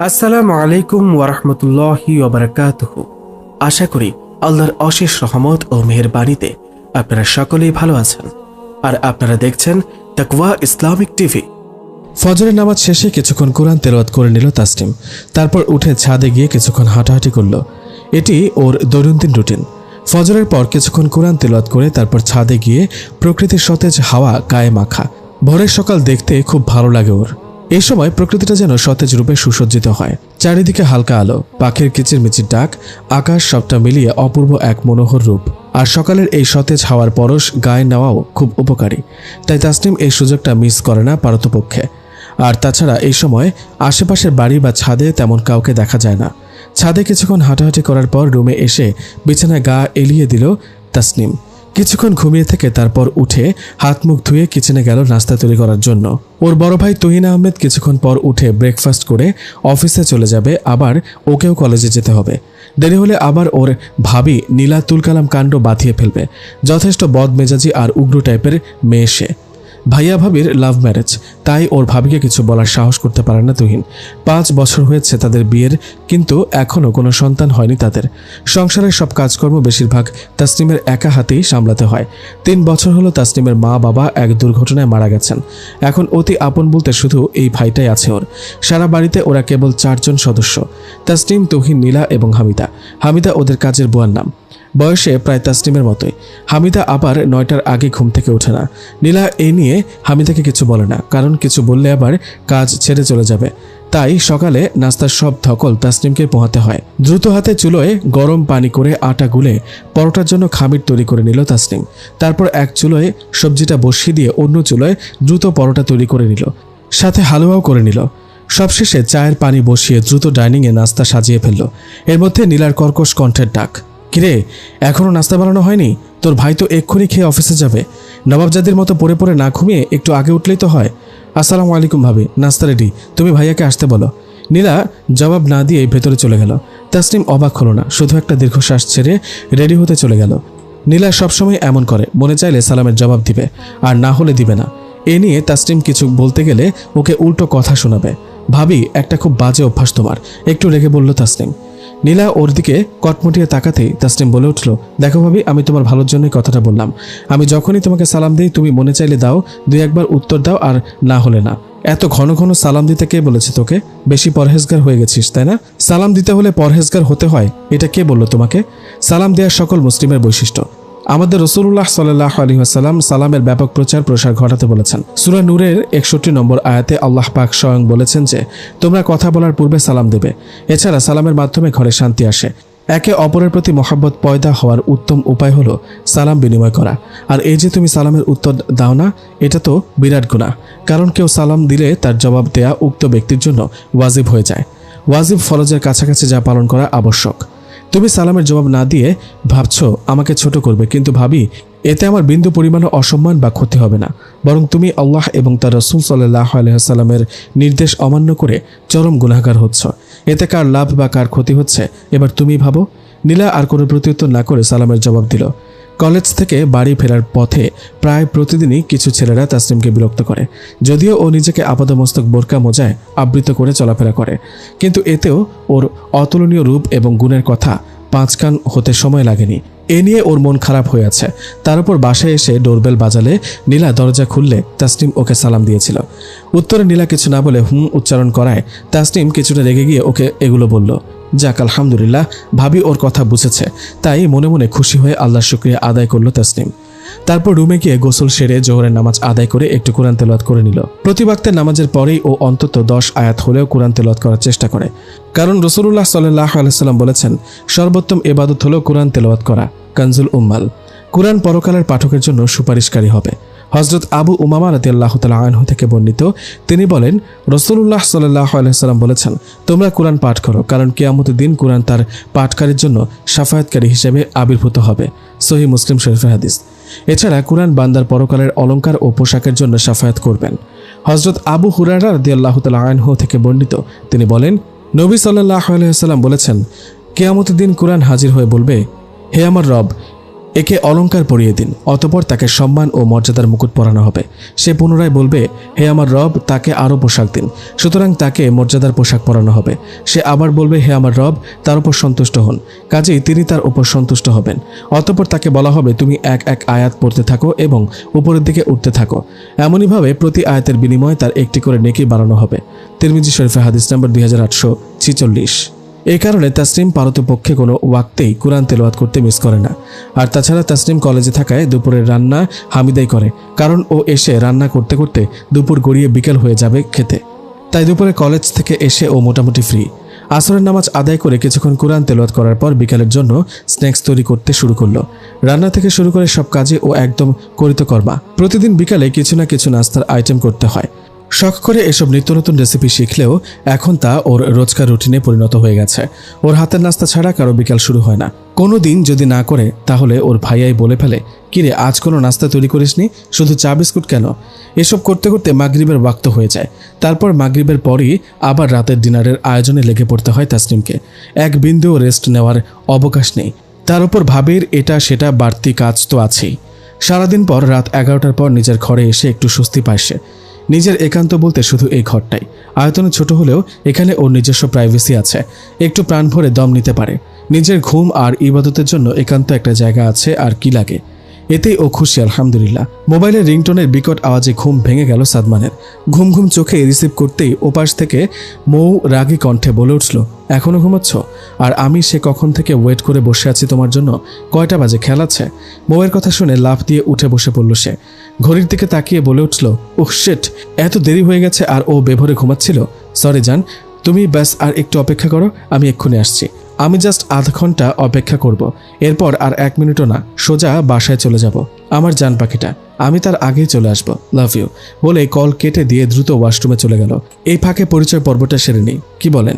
আসসালামু আলাইকুম ওয়ারহমতুল্লাহি ওবরাকাতুহ আশা করি আল্লাহর অশেষ রহমত ও মেহেরবানিতে আপনারা সকলেই ভালো আছেন। আর আপনারা দেখছেন তাকওয়া ইসলামিক টিভি। ফজরের নামাজ শেষে কিছুক্ষণ কোরআন তেলাওয়াত করে নিল তাসলিম। তারপর উঠে ছাদে গিয়ে কিছুক্ষণ হাঁটাহাঁটি করল। এটি ওর দৈনন্দিন রুটিন। ফজরের পর কিছুক্ষণ কোরআন তেলাওয়াত করে তারপর ছাদে গিয়ে প্রকৃতির সতেজ হাওয়া গায়ে মাখা ভোরের সকাল দেখতে খুব ভালো লাগে ওর। এই সময় প্রকৃতিটা যেন সতেজ রূপে সুসজ্জিত হয়। চারিদিকে হালকা আলো, পাখির কিচিরমিচির ডাক, আকাশ সবটা মিলিয়ে অপূর্ব এক মনোহর রূপ। আর সকালের এই সতেজ হাওয়ার পরশ গায়ে নেওয়াও খুব উপকারী। তাই তাসনিম এই সুযোগটা মিস করে না পারতপক্ষে। আর তাছাড়া এই সময় আশেপাশের বাড়ি বা ছাদে তেমন কাউকে দেখা যায় না। ছাদে কিছুক্ষণ হাঁটাহাঁটি করার পর রুমে এসে বিছানায় গা এলিয়ে দিল তাসনিম। কিছুক্ষণ ঘুমিয়ে থেকে তারপর উঠে হাত মুখ ধুয়ে কিচেনে গেল নাস্তা তৈরি করার জন্য। ওর বড় ভাই তুহিন আহমেদ কিছুক্ষণ পর উঠে ব্রেকফাস্ট করে অফিসে চলে যাবে, আবার ওকেও কলেজে যেতে হবে। দেরি হলে আবার ওর ভাবি নীলা তুলকালাম কাণ্ড বাঁধিয়ে ফেলবে। যথেষ্ট বদমেজাজি আর উগ্র টাইপের মেয়ে সে। ভাইয়া ভাবির লাভ ম্যারেজ তাই ওর ভাবিকে কিছু বলার সাহস করতে পারে না তুহিন। পাঁচ বছর হয়েছে তাদের বিয়ের, কিন্তু এখনও কোনো সন্তান হয়নি তাদের। সংসারের সব কাজকর্ম বেশিরভাগ তাসনিমের একা হাতেই সামলাতে হয়। তিন বছর হলো তাসনিমের মা, বাবা এক দুর্ঘটনায় মারা গেছেন। এখন অতি আপন বলতে শুধু এই ভাইটাই আছে ওর। সারা বাড়িতে ওরা কেবল চারজন সদস্য। তাসনিম, তুহিন, নীলা এবং হামিদা। হামিদা ওদের কাজের বুয়ার নাম। বয়সে প্রায় তাসনিমের মতোই। হামিদা আবার নয়টার আগে ঘুম থেকে ওঠে না। নীলা এই নিয়ে হামিদাকে কিছু বলে না, কারণ কিছু বললে আবার কাজ ছেড়ে চলে যাবে। তাই সকালে নাস্তার সব ধকল তাসনিমকে পোহাতে হয়। দ্রুত হাতে চুলোয় গরম পানি করে আটা গুলে পরোটার জন্য খামির তৈরি করে নিল তাসনিম। তারপর এক চুলোয় সবজিটা বসিয়ে দিয়ে অন্য চুলোয় দ্রুত পরোটা তৈরি করে নিল। সাথে হালুয়াও করে নিল। সবশেষে চায়ের পানি বসিয়ে দ্রুত ডাইনিংয়ে নাস্তা সাজিয়ে ফেলল। এর মধ্যে নীলার কর্কশ কণ্ঠের ডাক। কিরে এখনও নাস্তা বানানো হয়নি? তোর ভাই তো এক্ষুনি খেয়ে অফিসে যাবে। নবাবজাদির মতো পড়ে পড়ে না ঘুমিয়ে একটু আগে উঠলেই তো হয়। আসসালামু আলাইকুম ভাবি, নাস্তা রেডি। তুমি ভাইয়াকে আসতে বলো। নীলা জবাব না দিয়ে ভেতরে চলে গেল। তাসনিম অবাক হলো না, শুধু একটা দীর্ঘশ্বাস ছেড়ে রেডি হতে চলে গেল। নীলা সবসময় এমন করে, মনে চাইলে সালামের জবাব দিবে, আর না হলে দিবে না। এ নিয়ে তাসনিম কিছু বলতে গেলে ওকে উল্টো কথা শোনাবে। ভাবি, একটা খুব বাজে অভ্যাস তোমার, একটু রেগে বলল তাসনিম। নীলা ওর দিকে কটমটিয়ে তাকাতেই তাসনিম বলে উঠল, দেখো ভাবি, আমি তোমার ভালোর জন্যই কথাটা বললাম। আমি যখনই তোমাকে সালাম দিই, তুমি মনে চাইলে দাও, দুই একবার উত্তর দাও আর না হলে না। এত ঘন ঘন সালাম দিতে কে বলেছে তোকে? বেশি পরহেজগার হয়ে গেছিস, তাই না? সালাম দিতে হলে পরহেজগার হতে হয়, এটা কে বলল তোমাকে? সালাম দেওয়ার সকল মুসলিমের বৈশিষ্ট্য। আমাদের রসুল্লাহ সাল্লাহ আলী আসাল্লাম সালামের ব্যাপক প্রচার প্রসার ঘটাতে বলেছেন। সুরা নূরের একষট্টি নম্বর আয়াতে আল্লাহ পাক স্বয়ং বলেছেন যে, তোমরা কথা বলার পূর্বে সালাম দেবে। এছাড়া সালামের মাধ্যমে ঘরে শান্তি আসে। একে অপরের প্রতি মহাব্বত পয়দা হওয়ার উত্তম উপায় হলো সালাম বিনিময় করা। আর এই যে তুমি সালামের উত্তর দাও না, এটা তো বিরাট গুণা কারণ কেউ সালাম দিলে তার জবাব দেয়া উক্ত ব্যক্তির জন্য ওয়াজিব হয়ে যায়। ওয়াজিব ফরজের কাছাকাছি যা পালন করা আবশ্যক। তুমি সালামের জবাব না দিয়ে ভাবছ আমাকে ছোট করবে, কিন্তু ভাবি, এতে আমার বিন্দু পরিমাণও অসম্মান বা ক্ষতি হবে না। বরং তুমি আল্লাহ এবং তার রসুল সাল্লাহ আলহামের নির্দেশ অমান্য করে চরম গুণাগার হচ্ছ। এতে কার লাভ বা কার ক্ষতি হচ্ছে, এবার তুমি ভাবো। নীলা আর কোনো প্রত্যুত্তর না করে সালামের জবাব দিল। কলেজ থেকে বাড়ি ফেরার পথে প্রায় প্রতিদিনই কিছু ছেলেরা তাসলিমকে বিরক্ত করে। যদিও ও নিজেকে আপাদমস্তক বোরকা মোজায় আবৃত করে চলাফেরা করে। কিন্তু এতেও ওর অতুলনীয় রূপ এবং গুণের কথা পাঁচ কান হতে সময় লাগেনি। এ নিয়ে ওর মন খারাপ হয়ে আছে। তার উপর বাসায় এসে ডোরবেল বাজালে নীলা দরজা খুললে তাসনিম ওকে সালাম দিয়েছিল। উত্তরে নীলা কিছু না বলে হুম উচ্চারণ করায় তাসনিম কিছুটা রেগে গিয়ে ওকে এগুলো বলল যাক, আলহামদুলিল্লাহ, ভাবি ওর কথা বুঝেছে, তাই মনে মনে খুশি হয়ে আল্লাহর শুক্রিয়া আদায় করল তাসনিম। তারপর রুমে গিয়ে গোসল সেরে জোহরের নামাজ আদায় করে একটু কোরআন তেলাওয়াত করে নিল। প্রতিবাক্তের নামাজের পরেই ও অন্তত দশ আয়াত হলেও কোরআন তেলাওয়াত করার চেষ্টা করে। কারণ রসুল্লাহ সাল্লাহ আলাইসাল্লাম বলেছেন, সর্বোত্তম এবাদত হলো কোরআন তেলাওয়াত করা, কানজুল উম্মাল। কোরআন পরকালের পাঠকের জন্য সুপারিশকারী হবে। হজরত আবু উমামা রাতি আল্লাহ তালা আনহু থেকে বর্ণিত, তিনি বলেন রসুল্লাহ সাল্লাহ আলহিসাল্লাম বলেছেন, তোমরা কোরআন পাঠ করো, কারণ কেয়ামতের দিন কোরআন তার পাঠকারীর জন্য সাফায়াতকারী হিসেবে আবির্ভূত হবে। সহি মুসলিম শরীফের হাদিস। এছাড়া কোরআন বান্দার পরকালের অলঙ্কার ও পোশাকের জন্য সাফায়াত করবেন। হজরত আবু হুরারা রাদি আল্লাহ তালা থেকে বর্ণিত, তিনি বলেন, নবী সাল্লাহ আলহিহাল্লাম বলেছেন, কেয়ামতের দিন কোরআন হাজির হয়ে বলবে, হে আমার রব একে অলঙ্কার পরিয়ে দিন, অতপর তাকে সম্মান ও মর্যাদার মুকুট পরানো হবে। সে পুনরায় বলবে, হে আমার রব, তাকে আরও পোশাক দিন, সুতরাং তাকে মর্যাদার পোশাক পরানো হবে। সে আবার বলবে, হে আমার রব, তার উপর সন্তুষ্ট হন। কাজেই তিনি তার উপর সন্তুষ্ট হবেন। অতপর তাকে বলা হবে, তুমি এক এক আয়াত পড়তে থাকো এবং উপরের দিকে উঠতে থাকো। এমনইভাবে প্রতি আয়াতের বিনিময়ে তার একটি করে নেকি বাড়ানো হবে। তিরমিজি শরীফে হাদিস নম্বর দুই হাজার আটশো এই কারণে তাসনিম পারতপক্ষে কোনো ওয়াক্তেই কোরআন তেলাওয়াত করতে মিস করে না। আর তাছাড়া তাসনিম কলেজে থাকায় দুপুরের রান্না হামিদাই করে, কারণ ও এসে রান্না করতে করতে দুপুর গড়িয়ে বিকেল হয়ে যাবে খেতে। তাই দুপুরে কলেজ থেকে এসে ও মোটামুটি ফ্রি আসরের নামাজ আদায় করে কিছুক্ষণ কোরআন তেলাওয়াত করার পর বিকালের জন্য স্ন্যাক্স তৈরি করতে শুরু করল। রান্না থেকে শুরু করে সব কাজে ও একদম করিতকর্মা। প্রতিদিন বিকালে কিছু না কিছু নাস্তার আইটেম করতে হয়। শখ করে এসব নিত্য নতুন রেসিপি শিখলেও এখন তা ওর রোজকার রুটিনে পরিণত হয়ে গেছে। ওর হাতের নাস্তা ছাড়া কারও বিকাল শুরু হয় না। কোনো দিন যদি না করে, তাহলে ওর ভাইয়াই বলে ফেলে, কিরে, আজ কোনো নাস্তা তৈরি করিসনি? শুধু চা বিস্কুট কেন? এসব করতে করতে মাগরিবের ওয়াক্ত হয়ে যায়। তারপর মাগরিবের পরই আবার রাতের ডিনারের আয়োজনে লেগে পড়তে হয় তাসনিমকে। এক বিন্দুও রেস্ট নেওয়ার অবকাশ নেই। তার উপর ভাবের এটা সেটা বাড়তি কাজ তো আছেই। সারাদিন পর রাত এগারোটার পর নিজের ঘরে এসে একটু স্বস্তি পায় নিজের একান্ত বলতে শুধু এই ঘরটাই। আয়তনে ছোট হলেও এখানে ওর নিজস্ব প্রাইভেসি আছে। একটু প্রাণ ভরে দম নিতে পারে। নিজের ঘুম আর ইবাদতের জন্য একান্ত একটা জায়গা আছে আর কি লাগে। এতেই ও খুশি, আলহামদুলিল্লাহ। মোবাইলের রিংটোনের বিকট আওয়াজে ঘুম ভেঙে গেল সাদমানের। ঘুম ঘুম চোখে রিসিভ করতেই ওপাশ থেকে মৌ রাগী কণ্ঠে বলে উঠল এখনও ঘুমাচ্ছ? আর আমি সে কখন থেকে ওয়েট করে বসে আছি তোমার জন্য? কয়টা বাজে, খেয়াল আছে? মৌয়ের কথা শুনে লাফ দিয়ে উঠে বসে পড়ল সে। ঘড়ির দিকে তাকিয়ে বলে উঠল, উহ শেট এত দেরি হয়ে গেছে আর ও বেভরে ঘুমাচ্ছিল? সরি জান, তুমি ব্যাস আর একটু অপেক্ষা করো, আমি এক্ষুনি আসছি। আমি জাস্ট আধ ঘণ্টা অপেক্ষা করব। এরপর আর এক মিনিটও না, সোজা বাসায় চলে যাব। আমার যান পাখিটা, আমি তার আগেই চলে আসব। Love you. বলে কল কেটে দিয়ে দ্রুত ওয়াশরুমে চলে গেল। এই ফাঁকে পরিচয় পর্বটা সেরে নিই। কি বলেন?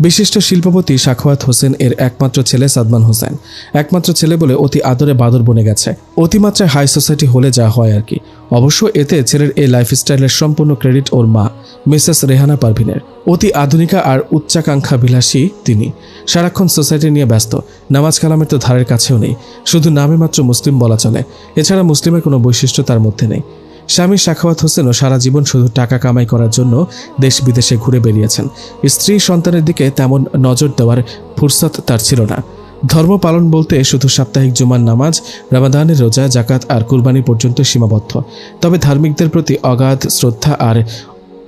বিশিষ্ট শিল্পপতি সাখওয়াত হোসেন এর একমাত্র ছেলে সাদমান হোসেন। একমাত্র ছেলে বলে অতি আদরে বাদর বনে গেছে। অতিমাত্রায় হাই সোসাইটি হলে যা হয় আর কি। অবশ্য এতে ছেলের এই লাইফস্টাইলের সম্পূর্ণ ক্রেডিট ওর মা মিসেস রেহানা পারভিনের। অতি আধুনিকা আর উচ্চাকাঙ্ক্ষা বিলাসী তিনি। সারাক্ষণ সোসাইটি নিয়ে ব্যস্ত, নামাজ কালামের তো ধারের কাছেও নেই। শুধু নামে মাত্র মুসলিম বলা চলে। এছাড়া মুসলিমের কোনো বৈশিষ্ট্য তার মধ্যে নেই। স্বামী সাখাওয়াত হোসেনও সারা জীবন শুধু টাকা কামাই করার জন্য দেশ বিদেশে ঘুরে বেরিয়েছেন স্ত্রী সন্তানের দিকে তেমন নজর দেওয়ার ফুরসত তার ছিল না। ধর্ম পালন বলতে শুধু সাপ্তাহিক জুমার নামাজ, রামাদানের রোজা, জাকাত আর কুরবানি পর্যন্ত সীমাবদ্ধ। তবে ধার্মিকদের প্রতি অগাধ শ্রদ্ধা আর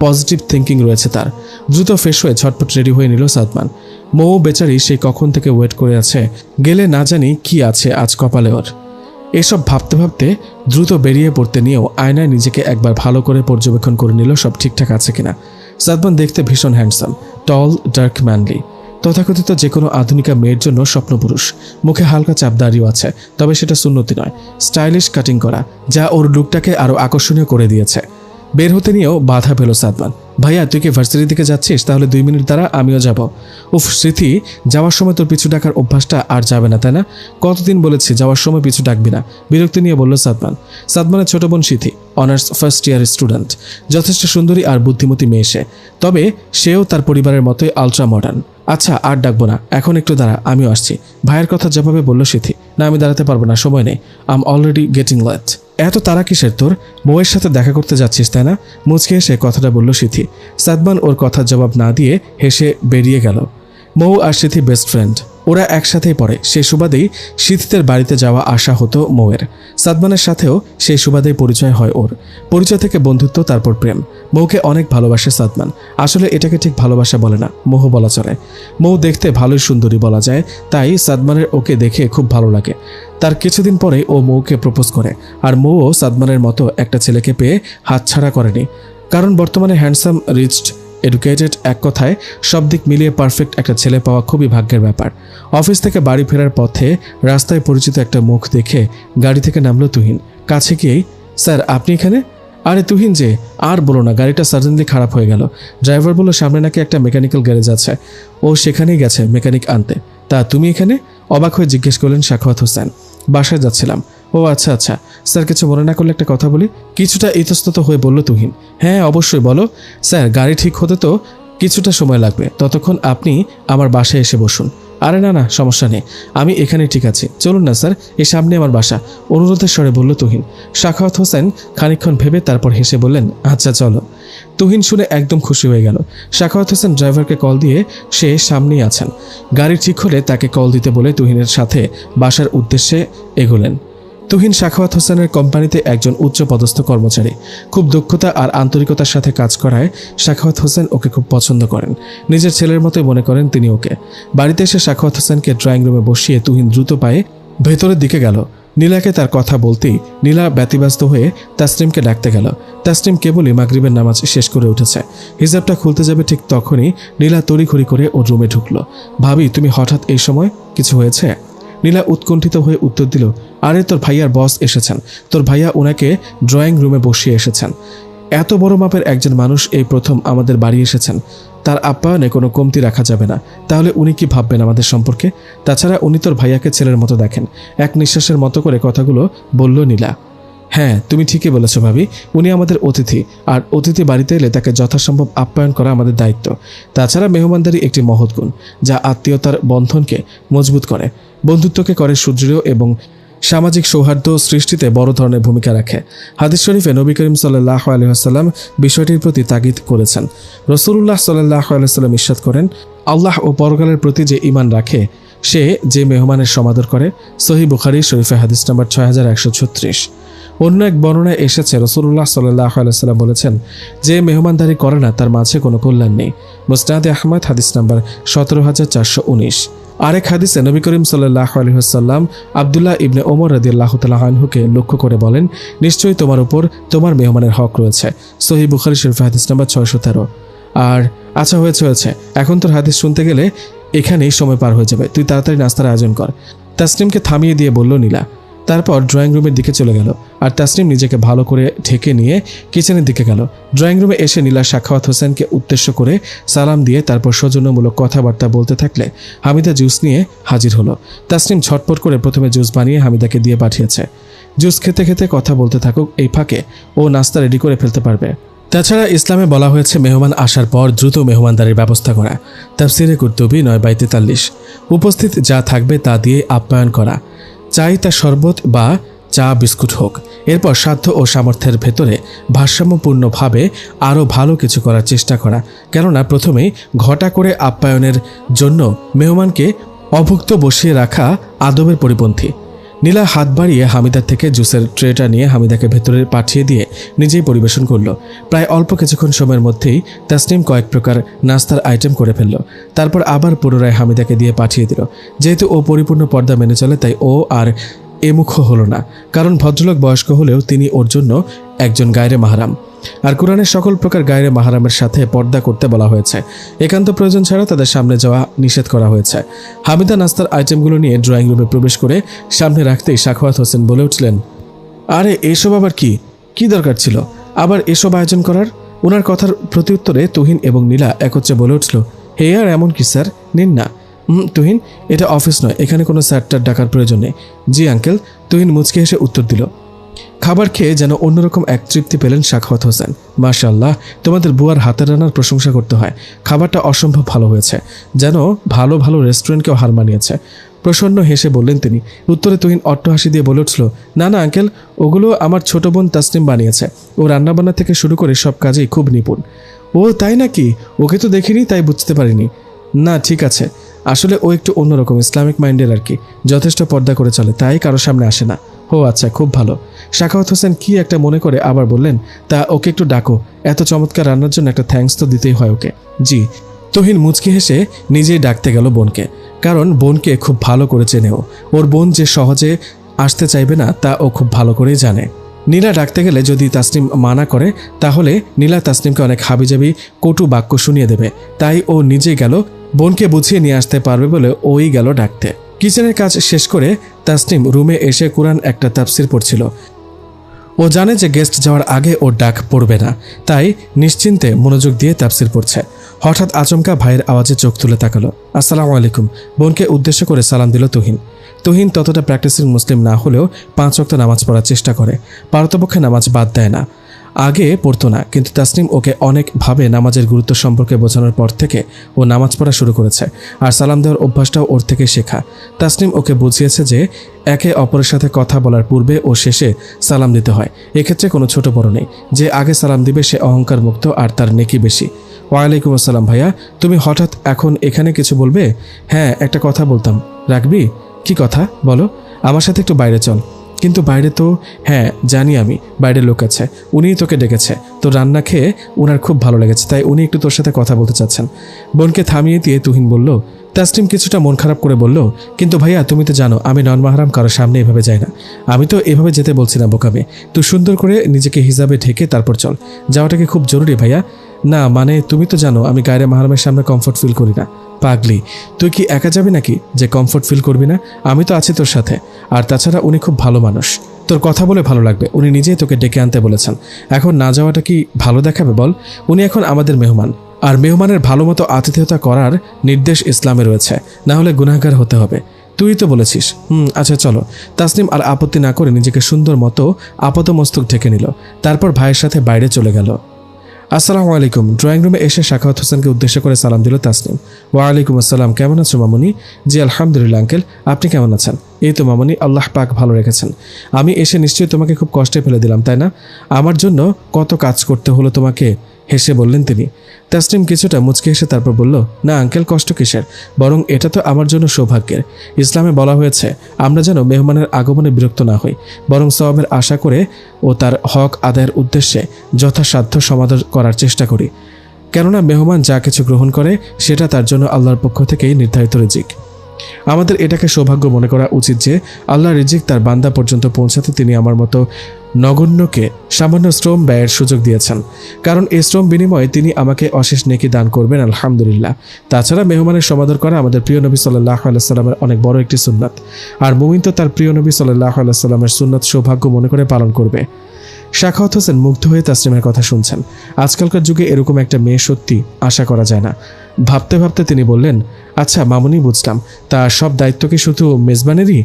পজিটিভ থিঙ্কিং রয়েছে তার। দ্রুত ফ্রেশ হয়ে ছটপট রেডি হয়ে নিল সাদমান। মৌ বেচারি সেই কখন থেকে ওয়েট করে আছে? গেলে না জানি কি আছে আজ কপালে ওর। এসব ভাবতে ভাবতে দ্রুত বেরিয়ে পড়তে নিয়েও আয়নায় নিজেকে একবার ভালো করে পর্যবেক্ষণ করে নিল সব ঠিকঠাক আছে কিনা। সাদমান দেখতে ভীষণ হ্যান্ডসাম টল ডার্ক ম্যানলি তথাকথিত যে কোনো আধুনিকা মেয়ের জন্য স্বপ্নপুরুষ। মুখে হালকা চাপ দাঁড়িয়েও আছে, তবে সেটা সুন্নতি নয়। স্টাইলিশ কাটিং করা, যা ওর লুকটাকে আরও আকর্ষণীয় করে দিয়েছে। বের হতে নিয়েও বাধা পেল সাদমান ভাইয়া, তুই কি ভার্সিটির দিকে যাচ্ছিস? তাহলে দুই মিনিট দ্বারা আমিও যাব। উফ, স্মৃতি, যাওয়ার সময় তোর পিছু ডাকার অভ্যাসটা আর যাবে না, তাই না? কতদিন বলেছি, যাওয়ার সময় পিছু ডাকবি না। বিরক্তি নিয়ে বলল সাদমান। সাদমানের ছোট বোন Sithi honours first year student যথেষ্ট সুন্দরী আর বুদ্ধিমতী মেয়ে সে। তবে সেও তার পরিবারের মতোই আলট্রা মডার্ন আচ্ছা আর ডাকবো না, এখন একটু দাঁড়া, আমিও আসছি। ভাইয়ের কথা যেভাবে বলল সিথি না, আমি দাঁড়াতে পারব না, সময় নেই। আম অলরেডি গেটিং লেট এত তারা কিসের তোর? বউয়ের সাথে দেখা করতে যাচ্ছিস, তাই না? মুচকে এসে কথাটা বলল সিথি। সাদমান ওর কথার জবাব না দিয়ে হেসে বেরিয়ে গেল। মৌ আর সিথি বেস্ট ফ্রেন্ড ওরা একসাথেই পড়ে। সেই সুবাদেই সিথিদের বাড়িতে যাওয়া আসা হতো মৌয়ের। সাদমানের সাথেও সেই সুবাদেই পরিচয় হয় ওর। পরিচয় থেকে বন্ধুত্ব, তারপর প্রেম। মৌকে অনেক ভালোবাসে সাদমান। আসলে এটাকে ঠিক ভালোবাসা বলে না। মোহ বলা চলে। মৌ দেখতে ভালোই সুন্দরী বলা যায়। তাই সাদমানের ওকে দেখে খুব ভালো লাগে। তার কিছুদিন পরে ও মৌকে প্রপোজ করে, আর মৌও সাদমানের মতো একটা ছেলেকে পেয়ে হাতছাড়া করেনি। কারণ বর্তমানে হ্যান্ডসাম, রিচড, এডুকেটেড এক কথায় সব দিক মিলিয়ে পারফেক্ট একটা ছেলে পাওয়া খুবই ভাগ্যের ব্যাপার। অফিস থেকে বাড়ি ফেরার পথে রাস্তায় পরিচিত একটা মুখ দেখে গাড়ি থেকে নামলো তুহিন। কাছে গিয়েই, স্যার, আপনি এখানে? আরে তুহিন যে, আর বলো না, গাড়িটা সাডেনলি খারাপ হয়ে গেল। ড্রাইভার বলল, সামনে নাকি একটা মেকানিক্যাল গ্যারেজ আছে। ও সেখানেই গেছে মেকানিক আনতে। তা তুমি এখানে? অবাক হয়ে জিজ্ঞেস করলেন শাখাওয়াত হোসেন। বাসায় যাচ্ছিলাম। ও আচ্ছা আচ্ছা। স্যার, কিছু মনে না করলে একটা কথা বলি। কিছুটা ইতস্তত হয়ে বলল তুহিন হ্যাঁ অবশ্যই বলো। স্যার, গাড়ি ঠিক হতে তো কিছুটা সময় লাগবে। ততক্ষণ আপনি আমার বাসায় এসে বসুন। আরে না না, সমস্যা নেই। আমি এখানে ঠিক আছি। চলুন না, স্যার, এ সামনে আমার বাসা। অনুরোধের স্বরে বলল তুহিন। শাখাওয়াত হোসেন খানিকক্ষণ ভেবে তারপর হেসে বললেন আচ্ছা চলো। তুহিন শুনে একদম খুশি হয়ে গেল। শাখাওয়াত হোসেন ড্রাইভারকে কল দিয়ে সে সামনেই আছেন। গাড়ি ঠিক হলে তাকে কল দিতে বলে তুহিনের সাথে বাসার উদ্দেশ্যে এগোলেন। তুহিন শাখাওয়াত হোসেনের কোম্পানিতে একজন উচ্চ পদস্থ কর্মচারী। খুব দক্ষতা আর আন্তরিকতার সাথে কাজ করায় শাখাওয়াত হোসেন ওকে খুব পছন্দ করেন। নিজের ছেলের মতোই মনে করেন তিনি ওকে। বাড়িতে এসে শাখাওয়াত হোসেনকে ড্রয়িং রুমে বসিয়ে তুহিন দ্রুত পায়ে ভেতরের দিকে গেল। নীলাকে তার কথা বলতেই নীলা ব্যতিব্যস্ত হয়ে তাসনিমকে ডাকতে গেল। তাসনিম কেবলই মাগরিবের নামাজ শেষ করে উঠেছে। হিজাবটা খুলতে যাবে ঠিক তখনই নীলা তড়িঘড়ি করে ওর রুমে ঢুকলো। ভাবি, তুমি হঠাৎ এই সময় কিছু হয়েছে? নীলা উৎকণ্ঠিত হয়ে উত্তর দিল, আরে, তোর ভাইয়ার বস এসেছেন। তোর ভাইয়া ওনাকে ড্রয়িং রুমে বসিয়ে এসেছেন। এত বড় মাপের একজন মানুষ এই প্রথম আমাদের বাড়ি এসেছেন। তার আপ্যায়নে কোনো কমতি রাখা যাবে না। তাহলে উনি কি ভাববেন আমাদের সম্পর্কে? তাছাড়া উনি তোর ভাইয়াকে ছেলের মতো দেখেন। এক নিঃশ্বাসের মতো করে কথাগুলো বলল নীলা। হ্যাঁ তুমি ঠিকই বলেছ ভাবি। উনি আমাদের অতিথি, আর অতিথি বাড়িতে এলে তাকে যথাসম্ভব আপ্যায়ন করা আমাদের দায়িত্ব। তাছাড়া মেহমানদারি একটি মহৎ গুণ, যা আত্মীয়তার বন্ধনকে মজবুত করে, বন্ধুত্বকে করে সুদৃঢ় এবং সামাজিক সৌহার্দ্য সৃষ্টিতে বড় ধরনের ভূমিকা রাখে। হাদিস শরীফে নবী করিম সাল্লাহ আলহাম বিষয়টির প্রতি তাগিদ করেছেন। রসুল্লাহ সাল্লাহ আলহাম ইস্বাদ করেন, আল্লাহ ও পরকালের প্রতি যে ইমান রাখে, সে যে মেহমানের সমাদর করে সহি বুখারি শরীফে হাদিস নাম্বার ছয় হাজার একশো ছত্রিশ। অন্য এক বর্ণনায় এসেছে রসুল্লাহ সাল্লাহ আলাইসাল্লাম বলেছেন, যে মেহমানদারি করে না, তার মাঝে কোনো কল্যাণ নেই। মুস্তাদে আহমদ, হাদিস নাম্বার সতেরো হাজার চারশো উনিশ। আরেক হাদিসে নবী করিম সাল্লাহ আলহিহাসাল্লাম আবদুল্লাহ ইবনে ওমর রদিয়াল্লাহ তালাহানহুকে লক্ষ্য করে বলেন, নিশ্চয়ই তোমার উপর তোমার মেহমানের হক রয়েছে। সহি বুখারি শরীফ, হাদিস নাম্বার ছয়শো তেরো। আর আচ্ছা হয়েছে হয়েছে। এখন তোর হাদিস শুনতে গেলে এখানেই সময় পার হয়ে যাবে। তুই তাড়াতাড়ি নাস্তার আয়োজন কর। তাসনিমকে থামিয়ে দিয়ে বলল, নীলা তারপর ড্রয়িং রুমের দিকে চলে গেল আর তাসনিম নিজেকে ভালো করে ঢেকে নিয়ে কিচেনের দিকে গেল। ড্রয়িং রুমে এসে নীলা সাখাওয়াত হোসেনকে উদ্দেশ্য করে সালাম দিয়ে তারপর সৌজন্যমূলক কথাবার্তা বলতে থাকলে হামিদা জুস নিয়ে হাজির হলো। তাসনিম ছটপট করে প্রথমে জুস বানিয়ে হামিদাকে দিয়ে পাঠিয়েছে। জুস খেতে খেতে কথা বলতে থাকুক এই ফাঁকে ও নাস্তা রেডি করে ফেলতে পারবে। তাছাড়া ইসলামে বলা হয়েছে, মেহমান আসার পর দ্রুত মেহমানদারির ব্যবস্থা করা। তাফসিরে কুর্তুবি নয় বাই তেতাল্লিশ। উপস্থিত যা থাকবে তা দিয়ে আপ্যায়ন করা। চাই তা শরবত বা চা, বিস্কুট হোক। এরপর সাধ্য ও সামর্থ্যের ভেতরে ভারসাম্যপূর্ণভাবে আরও ভালো কিছু করার চেষ্টা করা। কেননা প্রথমেই ঘটা করে আপ্যায়নের জন্য মেহমানকে অভুক্ত বসিয়ে রাখা আদবের পরিপন্থী। নীলা হাত বাড়িয়ে হামিদার থেকে জুসের ট্রেটা নিয়ে হামিদাকে ভেতরে পাঠিয়ে দিয়ে নিজেই পরিবেশন করল। প্রায় অল্প কিছুক্ষণ সময়ের মধ্যেই তাসনিম কয়েক প্রকার নাস্তার আইটেম করে ফেলল। তারপর আবার পুনরায় হামিদাকে দিয়ে পাঠিয়ে দিল। যেহেতু ও পরিপূর্ণ পর্দা মেনে চলে, তাই ও আর এমুখ হলো না। কারণ ভদ্রলোক বয়স্ক হলেও তিনি ওর জন্য একজন গায়রে মাহারাম। আর কোরআনের সকল প্রকার গায়রে মাহারামের সাথে পর্দা করতে বলা হয়েছে। একান্ত প্রয়োজন ছাড়া তাদের সামনে যাওয়া নিষেধ করা হয়েছে। হামিদা নাস্তার আইটেমগুলো নিয়ে ড্রয়িং রুমে প্রবেশ করে সামনে রাখতেই শাখওয়াত হোসেন বলে উঠলেন, আরে, এসব আবার কি? কি দরকার ছিল? আবার এসব আয়োজন করার? ওনার কথার প্রত্যুত্তরে তুহিন এবং নীলা একত্রে বলে উঠল, হে আর এমন কি, স্যার? নিন না। তুহিন, এটা অফিস নয়। এখানে কোনো স্যারটার ডাকার প্রয়োজন নেই। জি, আঙ্কেল। তুহিন মুচকে হেসে উত্তর দিল খাবার খেয়ে যেন অন্যরকম এক তৃপ্তি পেলেন শাখাওয়াত হোসেন। মাশাল্লাহ তোমাদের বুয়ার হাতের রান্নার প্রশংসা করতে হয়। খাবারটা অসম্ভব ভালো হয়েছে। যেন ভালো ভালো রেস্টুরেন্টকেও হার মানিয়েছে। প্রসন্ন হেসে বললেন তিনি, উত্তরে তুহিন অট্টহাসি দিয়ে বলে উঠল, না না আঙ্কেল, ওগুলো আমার ছোট বোন তাসনিম বানিয়েছে। ও রান্নাবান্না থেকে শুরু করে সব কাজেই খুব নিপুণ। ও তাই নাকি? ওকে তো দেখিনি, তাই বুঝতে পারিনি। না, ঠিক আছে। আসলে ও একটু অন্যরকম, ইসলামিক মাইন্ডের আর কি। যথেষ্ট পর্দা করে চলে, তাই কারও সামনে আসে না। ও আচ্ছা খুব ভালো। শাখাওয়াত হোসেন কি একটা মনে করে আবার বললেন, তা ওকে একটু ডাকো, এত চমৎকার রান্নার জন্য একটা থ্যাঙ্কস তো দিতেই হয় ওকে। জি, তহিন মুচকি হেসে নিজেই ডাকতে গেল বোনকে, কারণ বোনকে খুব ভালো করে চেনেও। ওর বোন যে সহজে আসতে চাইবে না, তা ও খুব ভালো করেই জানে। নীলা ডাকতে গেলে যদি তাসনিম মানা করে, তাহলে নীলা তাসনিমকে অনেক হাবিজাবি, কটু বাক্য শুনিয়ে দেবে। তাই ও নিজেই গেল, বোনকে বুঝিয়ে নিয়ে আসতে পারবে বলে ওই গেল ডাকতে। কিচেনের কাজ শেষ করে তাসনিম রুমে এসে কোরআন একটা তাফসির পড়ছিল। ও জানে যে গেস্ট যাওয়ার আগে ওর ডাক পড়বে না, তাই নিশ্চিন্তে মনোযোগ দিয়ে তাফসির পড়ছে। হঠাৎ আচমকা ভাইয়ের আওয়াজে চোখ তুলে তাকালো। আসসালামু আলাইকুম। বোনকে উদ্দেশ্য করে সালাম দিল তুহিন। তুহিন ততটা প্র্যাকটিসিং মুসলিম না হলেও পাঁচ ওয়াক্ত নামাজ পড়ার চেষ্টা করে, পারতপক্ষে নামাজ বাদ দেয় না। আগে পড়তো না, কিন্তু তাসনিম ওকে অনেকভাবে নামাজের গুরুত্ব সম্পর্কে বোঝানোর পর থেকে ও নামাজ পড়া শুরু করেছে আর সালাম দেওয়ার অভ্যাসটাও ওর থেকে শেখা। তাসনিম ওকে বুঝিয়েছে যে একে অপরের সাথে কথা বলার পূর্বে ও শেষে সালাম দিতে হয়। এক্ষেত্রে কোনো ছোট বড় নেই। যে আগে সালাম দিবে সে অহংকার মুক্ত আর তার নেকি বেশি। ওয়ালাইকুম আসসালাম ভাইয়া, তুমি হঠাৎ এখন এখানে কিছু বলবে? হ্যাঁ একটা কথা বলতাম। রাখবি কি কথা? বলো। আমার সাথে একটু বাইরে চল। কিন্তু বাইরে তো হ্যাঁ জানি আমি বাইরে লোক আছে। উনিই তোকে ডেকেছে। তো রান্না খেয়ে ওনার খুব ভালো লেগেছে, তাই উনি একটু তোর সাথে কথা বলতে চাচ্ছেন। বোনকে থামিয়ে দিয়ে তুহিন বলল তাসটিম কিছুটা মন খারাপ করে বলল, কিন্তু ভাইয়া, তুমি তো জানো, আমি নন মাহারাম কারোর সামনে এভাবে যাই না। আমি তো এভাবে যেতে বলছি না বোকামে। তুই সুন্দর করে নিজেকে হিসাবে ঢেকে তারপর চল। যাওয়াটাকে খুব জরুরি ভাইয়া? না মানে তুমি তো জানো, আমি গায়ের মাহারামের সামনে কমফোর্ট ফিল করি না। পাগলি, তুই কি একা যাবি নাকি যে কমফোর্ট ফিল করবি না? আমি তো আছি তোর সাথে। আর তাছাড়া উনি খুব ভালো মানুষ। তোর কথা বলে ভালো লাগবে। উনি নিজেই তোকে ডেকে আনতে বলেছেন। এখন না যাওয়াটা কি ভালো দেখাবে বল? উনি এখন আমাদের মেহমান। আর মেহমানের ভালো মতো আতিথেয়তা করার নির্দেশ ইসলামে রয়েছে। না হলে গুনাহগার হতে হবে। তুই তো বলেছিস। হুম আচ্ছা চলো। তাসনিম আর আপত্তি না করে নিজেকে সুন্দর মতো আপাত মস্তক ঢেকে নিল। তারপর ভাইয়ের সাথে বাইরে চলে গেল। আসসালামু আলাইকুম। ড্রয়িং রুমে এসে শাখাওয়াত হোসেনকে উদ্দেশ্য করে সালাম দিল তাসনিম। ওয়ালাইকুম আসসালাম, কেমন আছো মামুনি? জি, আলহামদুলিল্লাহ, আঙ্কেল। আপনি কেমন আছেন? এই তো মামুনি, আল্লাহ পাক ভালো রেখেছেন। আমি এসে নিশ্চয়ই তোমাকে খুব কষ্টে ফেলে দিলাম, তাই না? আমার জন্য কত কাজ করতে হলো তোমাকে, হেসে বললেন তিনি। তাসনিম কিছুটা মুচকে এসে তারপর বলল, না আঙ্কেল, কষ্ট কিসের? বরং এটা তো আমার জন্য সৌভাগ্যের। ইসলামে বলা হয়েছে, আমরা যেন মেহমানের আগমনে বিরক্ত না হই, বরং সওয়াবের আশা করে ও তার হক আদায়ের উদ্দেশ্যে যথাসাধ্য সমাধান করার চেষ্টা করি। কেননা মেহমান যা কিছু গ্রহণ করে, সেটা তার জন্য আল্লাহর পক্ষ থেকেই নির্ধারিত রিজিক। আমাদের এটাকে সৌভাগ্য মনে করা উচিত যে, আল্লাহ রিজিক তার বান্দা পর্যন্ত পৌঁছাতে তিনি আমার মতো নগণ্যকে সামান্য শ্রম ব্যয়ের সুযোগ দিয়েছেন। কারণ এই শ্রম বিনিময়ে তিনি আমাকে অশেষ নেকি দান করবেন, আলহামদুলিল্লাহ। তাছাড়া মেহমানের সমাদর করা আমাদের প্রিয় নবী সাল্লাহ আলাইসাল্লামের অনেক বড় একটি সুন্নাত। আর মুমিন তো তার প্রিয় নবী সাল্লাহ আলাইসাল্লামের সুন্নাত সৌভাগ্য মনে করে পালন করবে। শাখাওয়াত হোসেন মুগ্ধ হয়ে তাসলিমের কথা শুনছেন। আজকালকার যুগে এরকম একটা মেয়ে সত্যি আশা করা যায় না। ভাবতে ভাবতে তিনি বললেন আচ্ছা মামুনি, বুঝলাম। তা সব দায়িত্ব কি শুধু মেজবানেরই?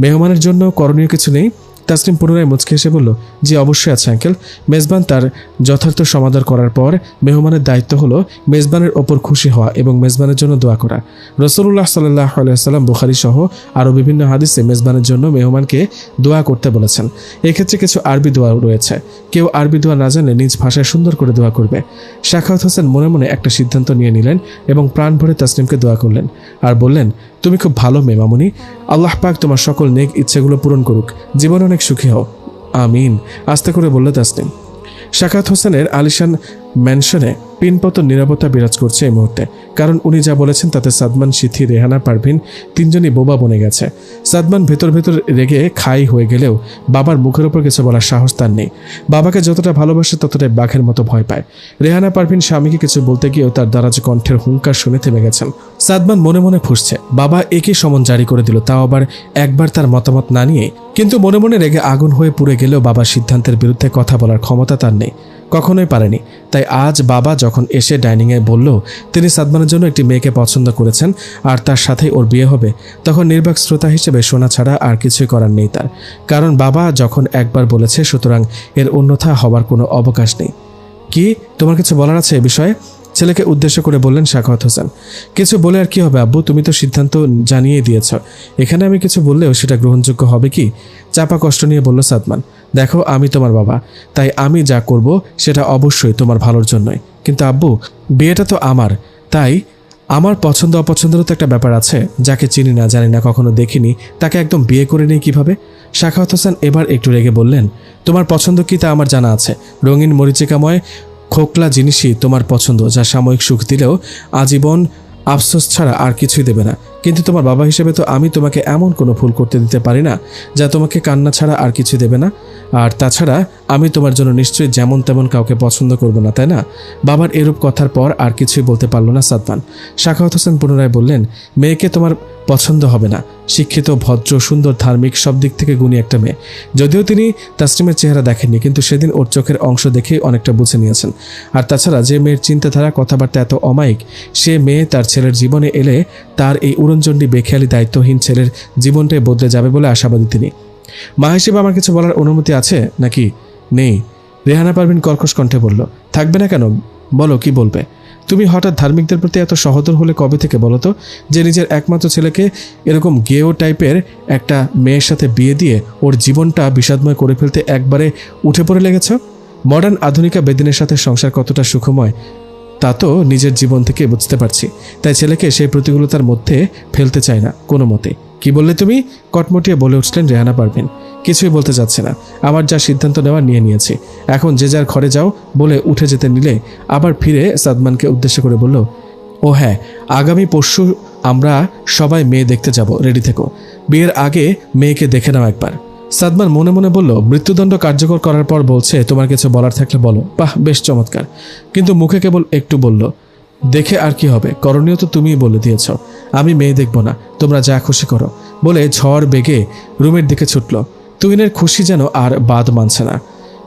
মেহমানের জন্য করণীয় কিছু নেই? তাসলিম পুনরায় মুচকে এসে বলল, জি, অবশ্যই আছে, আঙ্কেল। মেজবান তার যথার্থ সমাদর করার পর মেহমানের দায়িত্ব হলো মেজবানের ওপর খুশি হওয়া এবং মেজবানের জন্য দোয়া করা। রসুল্লাহ সাল্লাহ আলাইসাল্লাম বুখারি সহ আরও বিভিন্ন হাদিসে মেজবানের জন্য মেহমানকে দোয়া করতে বলেছেন। এক্ষেত্রে কিছু আরবি দোয়া রয়েছে। কেউ আরবি দোয়া না জানলে নিজ ভাষায় সুন্দর করে দোয়া করবে। শাখাওয়াত হোসেন মনে মনে একটা সিদ্ধান্ত নিয়ে নিলেন এবং প্রাণ ভরে তাসলিমকে দোয়া করলেন আর বললেন তুমি খুব ভালো মেমামনি মামুনি। আল্লাহ পাক তোমার সকল নেক ইচ্ছেগুলো পূরণ করুক। জীবন অনেক সুখী হও। আমিন। আস্তে করে বলল তাসলিম শাকাত হোসেনের আলিশান ম্যানশনে পিনপত নিরাপত্তা বিরাজ করছে এই মুহূর্তে। কারণ উনি যা বলেছেন তাতে সাদমান, সিথি, রেহানা, পারভিন তিনজনই বোবা বনে গেছে। সাদমান ভেতর ভেতর রেগে খাই হয়ে গেলেও বাবার মুখের ওপর কিছু বলার সাহস তার নেই। বাবাকে যতটা ভালোবাসে ততটাই বাঘের মতো ভয় পায়। রেহানা, পারভিন স্বামীকে কিছু বলতে গিয়েও তার দ্বারা যে কণ্ঠের হুঙ্কার শুনে থেমে গেছেন। সাদমান মনে মনে ফুসছে বাবা একই সমন জারি করে দিল, তাও আবার একবার তার মতামত না নিয়ে কিন্তু মনে মনে রেগে আগুন হয়ে পুড়ে গেলেও বাবার সিদ্ধান্তের বিরুদ্ধে কথা বলার ক্ষমতা তার নেই। কখনোই পারেনি। তাই আজ বাবা যখন এসে ডাইনিংয়ে বলল, তিনি সাদমানের জন্য একটি মেয়েকে পছন্দ করেছেন আর তার সাথেই ওর বিয়ে হবে, তখন নির্বাক শ্রোতা হিসেবে শোনা ছাড়া আর কিছুই করার নেই তার। কারণ বাবা যখন একবার বলেছে, সুতরাং এর অন্যথা হবার কোনো অবকাশ নেই। কি? তোমার কিছু বলার আছে এ বিষয়ে? ছেলেকে উদ্দেশ্য করে বললেন শাখাওয়াত হোসেন। কিছু বলে আর কি হবে, আব্বু? তুমি তো সিদ্ধান্ত জানিয়ে দিয়েছ। এখানে আমি কিছু বললেও সেটা গ্রহণযোগ্য হবে কি? চাপা কষ্ট নিয়ে বলল সাদমান। দেখো, আমি তোমার বাবা। তাই আমি যা করব, সেটা অবশ্যই তোমার ভালোর জন্যই। কিন্তু আব্বু, বিয়েটা তো আমার। তাই আমার পছন্দ, অপছন্দেরও তো একটা ব্যাপার আছে। যাকে চিনি না, জানি না, কখনো দেখিনি। তাকে একদম বিয়ে করে নিই কীভাবে? শাখাওয়াত হোসেন এবার একটু রেগে বললেন, তোমার পছন্দ কি তা আমার জানা আছে। রঙিন মরিচিকাময়, খোকলা জিনিসই তোমার পছন্দ, যা সাময়িক সুখ দিলেও আজীবন আফসোস ছাড়া আর কিছুই দেবে না। কিন্তু তোমার বাবা হিসেবে তো আমি তোমাকে এমন কোনো ভুল করতে দিতে পারি না, যা তোমাকে কান্না ছাড়া আর কিছু দেবে না। আর তাছাড়া আমি তোমার জন্য নিশ্চয়ই যেমন তেমন কাউকে পছন্দ করব না, তাই না? বাবার এরূপ কথার পর আর কিছুই বলতে পারল না সাদমান শাখাওয়াত হোসেন পুনরায় বললেন, মেয়েকে তোমার পছন্দ হবে না। শিক্ষিত, ভদ্র, সুন্দর, ধার্মিক, সব দিক থেকে গুণী একটা মেয়ে। যদিও তিনি তাসলিমের চেহারা দেখেননি, কিন্তু সেদিন ওর চোখের অংশ দেখে অনেকটা বুঝে নিয়েছেন। আর তাছাড়া যে মেয়ের চিন্তাধারা, কথাবার্তা এত অমায়িক, সে মেয়ে তার ছেলের জীবনে এলে তার এই উড়নচণ্ডী, বেখেয়ালি, দায়িত্বহীন ছেলের জীবনটাই বদলে যাবে বলে আশাবাদী তিনি। মা হিসেবে আমার কিছু বলার অনুমতি আছে নাকি? নেই। রেহানা পারভিন কর্কশ কণ্ঠে বলল, থাকবে না কেন? বলো, কি বলবে? তুমি হঠাৎ ধার্মিকদের প্রতি এত সহদর হলে কবে থেকে বলো তো? যে নিজের একমাত্র ছেলেকে এরকম গেও টাইপের একটা মেয়ের সাথে বিয়ে দিয়ে ওর জীবনটা বিষাদময় করে ফেলতে একবারে উঠে পড়ে লেগেছ? মডার্ন আধুনিকা বেদিনের সাথে সংসার কতটা সুখময়, তা তো নিজের জীবন থেকে বুঝতে পারছি। তাই ছেলেকে সেই প্রতিকূলতার মধ্যে ফেলতে চায় না কোনো মতে। কি বললে তুমি? কটমটিয়ে বলে উঠলেন রেহানা পারভিন। কিছুই বলতে চাচ্ছে না। আমার যা সিদ্ধান্ত নেওয়া নিয়ে নিয়েছি। এখন যে যার ঘরে যাও বলে উঠে যেতে নিলে আবার ফিরে সাদমানকে উদ্দেশ্য করে বলল, ও হ্যাঁ আগামী পরশু আমরা সবাই মেয়ে দেখতে যাব, রেডি থেকো। বিয়ের আগে মেয়েকে দেখে নাও একবার। সাদমান মনে মনে বলল, মৃত্যুদণ্ড কার্যকর করার পর বলছে, তোমার কিছু বলার থাকলে বলো। বাহ, বেশ চমৎকার। কিন্তু মুখে কেবল একটু বলল, দেখে আর কি হবে? করণীয় তো তুমিই বলে দিয়েছ। আমি মেয়ে দেখব না, তোমরা যা খুশি করো। বলে ঝড় বেগে রুমের দিকে ছুটল। তুহিনের খুশি যেন আর বাদ মানছে না।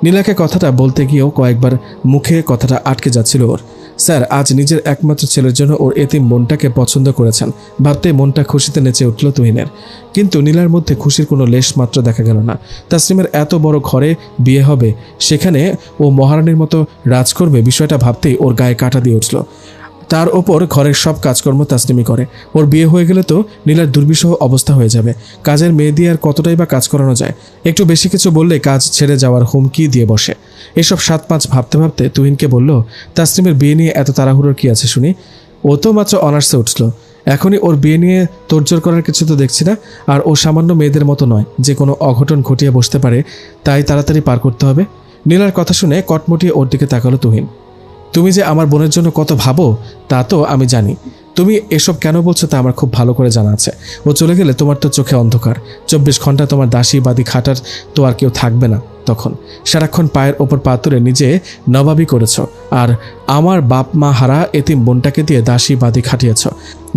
নীলাকে কথাটা বলতে গিয়েও কয়েকবার মুখে কথাটা আটকে যাচ্ছিল ওর। স্যার, আজ নিজের একমাত্র ছেলের জন্য ওর এতিম মনটাকে পছন্দ করেছেন। ভাবতে মনটা খুশিতে নেচে উঠল তুহিনের। কিন্তু নীলার মধ্যে খুশির কোনো লেশ মাত্র দেখা গেল না। তাসলিমের এত বড় ঘরে বিয়ে হবে, সেখানে ও মহারানীর মতো রাজ করবে বিষয়টা ভাবতেই ওর গায়ে কাটা দিয়ে উঠল। তার ওপর ঘরের সব কাজকর্ম তাসলিমি করে। ওর বিয়ে হয়ে গেলে তো নীলার দুর্বিষহ অবস্থা হয়ে যাবে। কাজের মেয়ে দিয়ে আর কতটাই বা কাজ করানো যায়? একটু বেশি কিছু বললে কাজ ছেড়ে যাওয়ার হুমকি দিয়ে বসে। এসব সাত পাঁচ ভাবতে ভাবতে তুহিনকে বলল, তাসলিমের বিয়ে নিয়ে এত তাড়াহুড়োর কি আছে শুনি? ও তো মাত্র অনার্সে উঠল। এখনই ওর বিয়ে নিয়ে তোড়জোড় করার কিছু তো দেখছি না, আর ও সামান্য মেয়েদের মতো নয়। যে কোনো অঘটন ঘটিয়ে বসতে পারে, তাই তাড়াতাড়ি পার করতে হবে। নীলার কথা শুনে কটমটিয়ে ওর দিকে তাকালো তুহিন। তুমি যে আমার বোনের জন্য কত ভাবো, তা তো আমি জানি। তুমি এসব কেন বলছো তা আমার খুব ভালো করে জানা আছে। ও চলে গেলে তোমার তো চোখে অন্ধকার। চব্বিশ ঘণ্টা তোমার দাসী বাদী খাটার তো আর কেউ থাকবে না তখন। সারাক্ষণ পায়ের ওপর পা তুলে নিজে নবাবি করেছ। আর আমার বাপ মা হারা এতিম বোনটাকে দিয়ে দাসী বাদী খাটিয়েছ।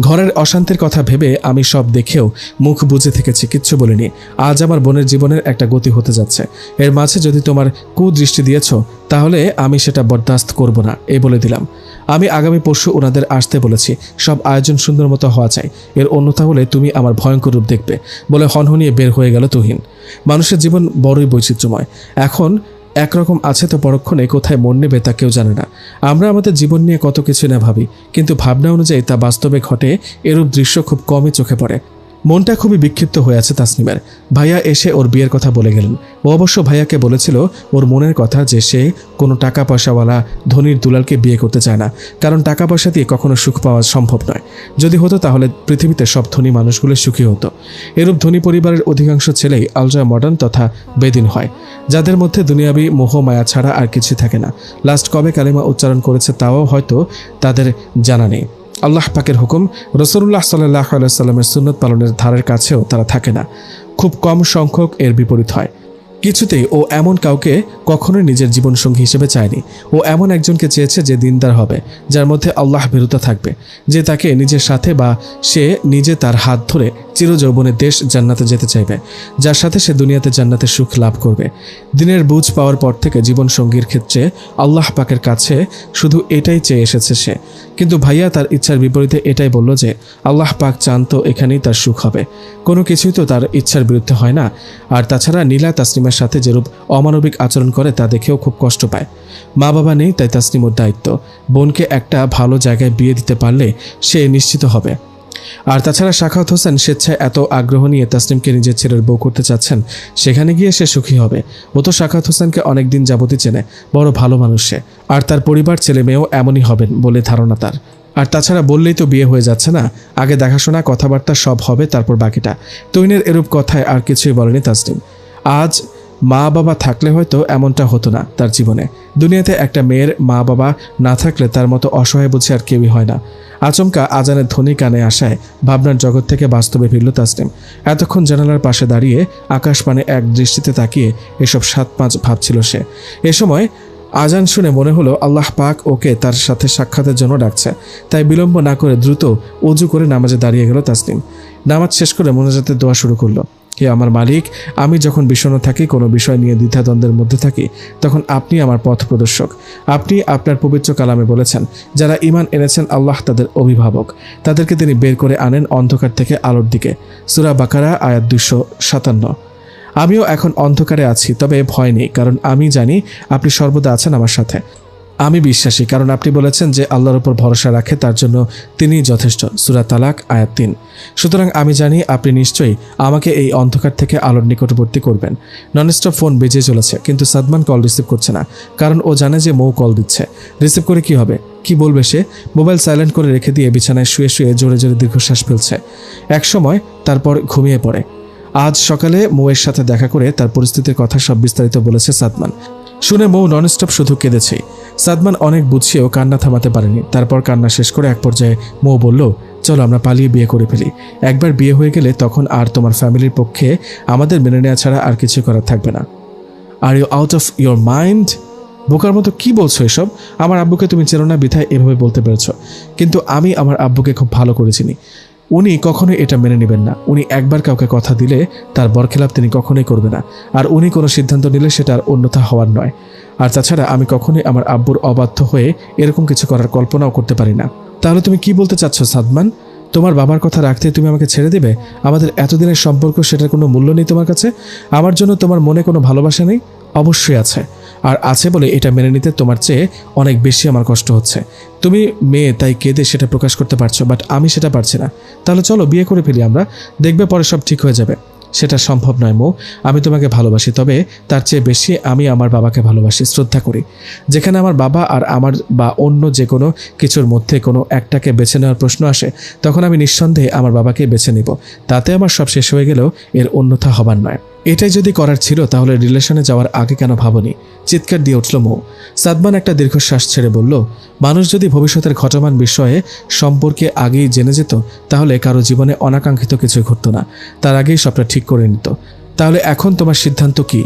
ঘরের অশান্তির কথা ভেবে আমি সব দেখেও মুখ বুঝে থেকেছি, কিচ্ছু বলিনি। আজ আমার বোনের জীবনের একটা গতি হতে যাচ্ছে। এর মাঝে যদি তোমার কুদৃষ্টি দিয়েছ তাহলে আমি সেটা বরদাস্ত করব না, এ বলে দিলাম। আমি আগামী পরশু ওনাদের আসতে বলেছি, সব আয়োজন সুন্দর মতো হওয়া চাই। এর অন্যথা হলে তুমি আমার ভয়ঙ্কর রূপ দেখবে, বলে হনহনিয়ে বের হয়ে গেল তুহিন। মানুষের জীবন বড়ই বৈচিত্র্যময়। এখন একরকম আছে তো পরক্ষণে কোথায় মন নেবে তা কেউ জানে না। আমরা আমাদের জীবন নিয়ে কত কিছু না ভাবি, কিন্তু ভাবনা অনুযায়ী তা বাস্তবে ঘটে, এরূপ দৃশ্য খুব কমই চোখে পড়ে। মনটা খুবই বিক্ষিপ্ত হয়ে আছে তাসনিমের। ভাইয়া এসে ওর বিয়ের কথা বলে গেলেন। ও অবশ্য ভাইয়াকে বলেছিল ওর মনের কথা যে সে কোনো টাকা পয়সাওয়ালা ধনির দুলালকে বিয়ে করতে চায় না, কারণ টাকা পয়সা দিয়ে কখনো সুখ পাওয়া সম্ভব নয়। যদি হতো তাহলে পৃথিবীতে সব ধনী মানুষগুলো সুখী হতো। এরূপ ধনী পরিবারের অধিকাংশ ছেলেই আলজা মডার্ন তথা বেদিন হয়। যাদের মধ্যে দুনিয়াবি মোহ, মায়া ছাড়া আর কিছু থাকে না। লাস্ট কবে কালিমা উচ্চারণ করেছে তাও হয়তো তাদের জানা নেই। আল্লাহ পাকের হুকুম রসুল্লাহ সাল্লাহ আলাইসাল্লামের সুন্নত পালনের ধারের কাছেও তারা থাকে না। খুব কম সংখ্যক এর বিপরীত হয়। কিছুতেই ও এমন কাউকে কখনোই নিজের জীবনসঙ্গী হিসেবে চায়নি। ও এমন একজনকে চেয়েছে যে দিনদার হবে, যার মধ্যে আল্লাহ ভীরুতা থাকবে। যে তাকে নিজের সাথে বা সে নিজে তার হাত ধরে চিরযৌবনের দেশ জান্নাতে যেতে চাইবে, যার সাথে সে দুনিয়াতে জান্নাতে সুখ লাভ করবে। দিনের বুঝ পাওয়ার পর থেকে জীবনসঙ্গীর ক্ষেত্রে আল্লাহ পাকের কাছে শুধু এটাই চেয়ে এসেছে সে কিন্তু ভাইয়া তার ইচ্ছার বিপরীতে এটাই বলল যে, আল্লাহ পাক চান তো এখানেই তার সুখ হবে। কোনো কিছুই তো তার ইচ্ছার বিরুদ্ধে হয় না। আর তাছাড়া নীলা তাসলিমের সাথে যেরূপ অমানবিক আচরণ করে, তা দেখেও খুব কষ্ট পায়। মা বাবা নেই, তাই তাসলিমর দায়িত্ব। বোনকে একটা ভালো জায়গায় বিয়ে দিতে পারলে সে নিশ্চিত হবে। আর তাছাড়া শাখাত হোসেন স্বেচ্ছায় এত আগ্রহ নিয়ে তাসলিমকে নিজের ছেলের বউ করতে চাচ্ছেন, সেখানে গিয়ে সে সুখী হবে। ও তো শাখাত হোসেনকে অনেকদিন যাবতই চেনে, বড় ভালো মানুষ আর তার পরিবার ছেলে মেয়েও এমনই হবেন বলে ধারণা তার। আর তাছাড়া বললেই তো বিয়ে হয়ে যাচ্ছে না। আগে দেখাশোনা, কথাবার্তা সব হবে, তারপর বাকিটা। তৈনের এরূপ কথায় আর কিছুই বলেনি তাসলিম আজ মা বাবা থাকলে হয়তো এমনটা হতো না তার জীবনে। দুনিয়াতে একটা মেয়ের মা বাবা না থাকলে তার মতো অসহায় বুঝে আর কেউই হয় না। আচমকা আজানের ধ্বনি কানে আসায় ভাবনার জগৎ থেকে বাস্তবে ফিরল তাসলিম এতক্ষণ জানালার পাশে দাঁড়িয়ে আকাশপানে এক দৃষ্টিতে তাকিয়ে এসব সাত পাঁচ ভাবছিল সে। এ সময় আজান শুনে মনে হলো আল্লাহ পাক ওকে তার সাথে সাক্ষাতের জন্য ডাকছে। তাই বিলম্ব না করে দ্রুত অজু করে নামাজে দাঁড়িয়ে গেল তাসলিম নামাজ শেষ করে মোনাজাতের দোয়া শুরু করল। হে আমার মালিক, আমি যখন বিষণ্ণ থাকি, কোনো বিষয় নিয়ে দ্বিধাদ্বন্দ্বের মধ্যে থাকি, তখন আপনি আমার পথ প্রদর্শক। আপনি আপনার পবিত্র কালামে বলেছেন, যারা ইমান এনেছেন আল্লাহ তাদের অভিভাবক। তাদেরকে তিনি বের করে আনেন অন্ধকার থেকে আলোর দিকে। সুরা বাকারা, আয়াত দুশো সাতান্ন। আমিও এখন অন্ধকারে আছি, তবে ভয় নেই, কারণ আমি জানি আপনি সর্বদা আছেন আমার সাথে। আমি বিশ্বাসী, কারণ আপনি বলেছেন যে আল্লাহর উপর ভরসা রাখে, তার জন্য তিনিই যথেষ্ট। সুরা তালাক, আয়াত তিন। সুতরাং আমি জানি আপনি নিশ্চয়ই আমাকে এই অন্ধকার থেকে আলোর নিকটবর্তী করবেন। ননস্টপ ফোন বেজে চলেছে, কিন্তু সাদমান কল রিসিভ করছে না, কারণ ও জানে যে মৌ কল দিচ্ছে। রিসিভ করে কি হবে? কি বলবে সে? মোবাইল সাইলেন্ট করে রেখে দিয়ে বিছানায় শুয়ে শুয়ে জোরে জোরে দীর্ঘশ্বাস ফেলছে। এক সময় তারপর ঘুমিয়ে পড়ে। আজ সকালে মৌয়ের সাথে দেখা করে তার পরিস্থিতির কথা সব বিস্তারিত বলেছে সাদমান। শুনে মৌ ননস্টপ শুধু কেঁদেছে। সাদমান অনেক বুঝিয়েও কান্না থামাতে পারেনি। তারপর কান্না শেষ করে এক পর্যায়ে মৌ বলল, চলো, আমরা পালিয়ে বিয়ে করে ফেলি। একবার বিয়ে হয়ে গেলে তখন আর তোমার ফ্যামিলির পক্ষে আমাদের মেনে নেওয়া ছাড়া আর কিছু করার থাকবে না। Are you out of your mind বোকার মতো কি বলছো এসব? আমার আব্বুকে তুমি চেনো না বিধায় এভাবে বলতে পেরেছ। কিন্তু আমি আমার আব্বুকে খুব ভালো করে চিনি উনি কখনোই এটা মেনে নেবেন না। উনি একবার কাউকে কথা দিলে তার বরখেলাপ তিনি কখনোই করবে না। আর উনি কোনো সিদ্ধান্ত নিলে সেটা আর অন্যথা হওয়ার নয়। আর তাছাড়া আমি কখনোই আমার আব্বুর অবাধ্য হয়ে এরকম কিছু করার কল্পনাও করতে পারি না। তাহলে তুমি কি বলতে চাচ্ছ, সাদমান? তোমার বাবার কথা রাখতে তুমি আমাকে ছেড়ে দেবে? আমাদের এতদিনের সম্পর্ক সেটার কোনো মূল্য নেই তোমার কাছে? আমার জন্য তোমার মনে কোনো ভালোবাসা নেই? অবশ্যই আছে। আর আছে বলে এটা মেনে নিতে তোমার চেয়ে অনেক বেশি আমার কষ্ট হচ্ছে। তুমি মেয়ে, তাই কেঁদে সেটা প্রকাশ করতে পারছ বাট আমি সেটা পারছি না। তাহলে চলো, বিয়ে করে ফেলি আমরা। দেখবে পরে সব ঠিক হয়ে যাবে। সেটা সম্ভব নয় মো, আমি তোমাকে ভালোবাসি, তবে তার চেয়ে বেশি আমি আমার বাবাকে ভালোবাসি, শ্রদ্ধা করি। যেখানে আমার বাবা আর আমার বা অন্য যে কোনো কিছুর মধ্যে কোনো একটাকে বেছে নেওয়ার প্রশ্ন আসে, তখন আমি নিঃসন্দেহে আমার বাবাকে বেছে নিব। তাতে আমার সব শেষ হয়ে গেলেও এর অন্যথা হবার নয়। এটাই যদি করার ছিল, তাহলে রিলেশনে যাওয়ার আগে কেন ভাবনি? চিৎকার দিয়ে উঠল মৌ। সাদমান একটা দীর্ঘশ্বাস ছেড়ে বলল, মানুষ যদি ভবিষ্যতের ঘটমান বিষয়ে সম্পর্কে আগেই জেনে যেত, তাহলে কারও জীবনে অনাকাঙ্ক্ষিত কিছু ঘটতো না। তার আগেই সবটা ঠিক করে নিত। তাহলে এখন তোমার সিদ্ধান্ত কি?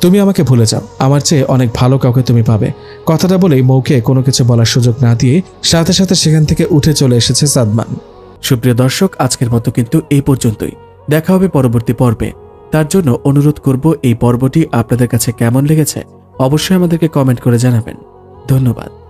তুমি আমাকে ভুলে যাও। আমার চেয়ে অনেক ভালো কাউকে তুমি পাবে। কথাটা বলেই মৌকে কোনো কিছু বলার সুযোগ না দিয়ে সাথে সাথে সেখান থেকে উঠে চলে এসেছে সাদমান। সুপ্রিয় দর্শক, আজকের মতো কিন্তু এই পর্যন্তই। দেখা হবে পরবর্তী পর্বে। তার জন্য অনুরোধ করব এই পর্বটি আপনাদের কাছে কেমন লেগেছে অবশ্যই আমাদেরকে কমেন্ট করে জানাবেন। ধন্যবাদ।